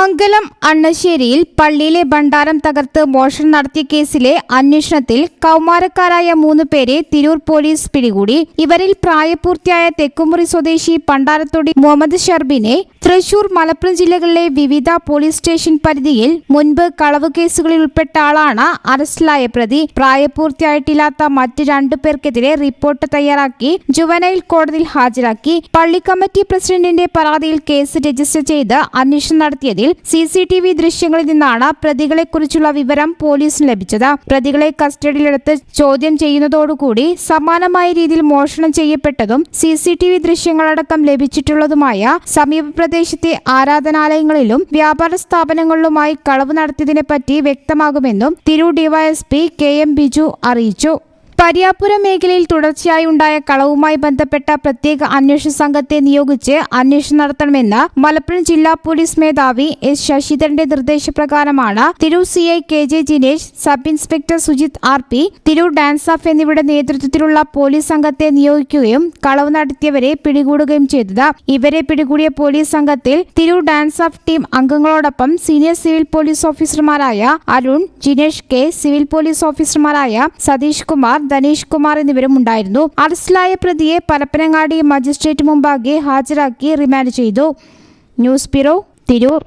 മംഗലം അണ്ണശ്ശേരിയിൽ പള്ളിയിലെ ഭണ്ഡാരം തകർത്ത് മോഷണം നടത്തിയ കേസിലെ അന്വേഷണത്തിൽ കൗമാരക്കാരായ മൂന്ന് പേരെ തിരൂർ പോലീസ് പിടികൂടി. ഇവരിൽ പ്രായപൂർത്തിയായ തെക്കുമുറി സ്വദേശി പണ്ടാരത്തൊടി മുഹമ്മദ് ഷർബിനെ തൃശൂർ മലപ്പുറം ജില്ലകളിലെ വിവിധ പോലീസ് സ്റ്റേഷൻ പരിധിയിൽ മുൻപ് കളവ് കേസുകളിൽ ഉൾപ്പെട്ട ആളാണ് അറസ്റ്റിലായ പ്രതി. പ്രായപൂർത്തിയായിട്ടില്ലാത്ത മറ്റ് രണ്ടു പേർക്കെതിരെ റിപ്പോർട്ട് തയ്യാറാക്കി ജുവനൈൽ കോടതിയിൽ ഹാജരാക്കി. പള്ളി കമ്മിറ്റി പ്രസിഡന്റിന്റെ പരാതിയിൽ കേസ് രജിസ്റ്റർ ചെയ്ത് അന്വേഷണം നടത്തിയതിൽ സി സി ടി വി ദൃശ്യങ്ങളിൽ നിന്നാണ് പ്രതികളെക്കുറിച്ചുള്ള വിവരം പോലീസിന് ലഭിച്ചത്. പ്രതികളെ കസ്റ്റഡിയിലെടുത്ത് ചോദ്യം ചെയ്യുന്നതോടുകൂടി സമാനമായ രീതിയിൽ മോഷണം ചെയ്യപ്പെട്ടതും സി സി ടി വി ദൃശ്യങ്ങളടക്കം ലഭിച്ചിട്ടുള്ളതുമായ സമീപ പ്രദേശത്തെ ആരാധനാലയങ്ങളിലും വ്യാപാര സ്ഥാപനങ്ങളിലുമായി കളവ് നടത്തിയതിനെപ്പറ്റി വ്യക്തമാകുമെന്നും തിരു ഡിവൈഎസ്പി കെ എം ബിജു അറിയിച്ചു. പരിയാപുരം മേഖലയിൽ തുടർച്ചയായി ഉണ്ടായ കളവുമായി ബന്ധപ്പെട്ട പ്രത്യേക അന്വേഷണ സംഘത്തെ നിയോഗിച്ച് അന്വേഷണം നടത്തണമെന്ന് മലപ്പുറം ജില്ലാ പോലീസ് മേധാവി എസ് ശശിധരന്റെ നിർദ്ദേശപ്രകാരമാണ് Tirur C I K J Jinesh sub inspector Sujith R P Tirur DANSAF എന്നിവരുടെ നേതൃത്വത്തിലുള്ള പോലീസ് സംഘത്തെ നിയോഗിക്കുകയും കളവ് നടത്തിയവരെ പിടികൂടുകയും ചെയ്തത്. ഇവരെ പിടികൂടിയ പോലീസ് സംഘത്തിൽ തിരൂർ ഓഫ് ടീം അംഗങ്ങളോടൊപ്പം സീനിയർ സിവിൽ പോലീസ് ഓഫീസർമാരായ Arun Jinesh K civil police ഓഫീസർമാരായ സതീഷ് കുമാർ ധനീഷ് കുമാർ എന്നിവരും ഉണ്ടായിരുന്നു. അറസ്റ്റിലായ പ്രതിയെ പരപ്പനങ്ങാടി മജിസ്ട്രേറ്റ് മുമ്പാകെ ഹാജരാക്കി റിമാൻഡ് ചെയ്തു. News bureau Tirur.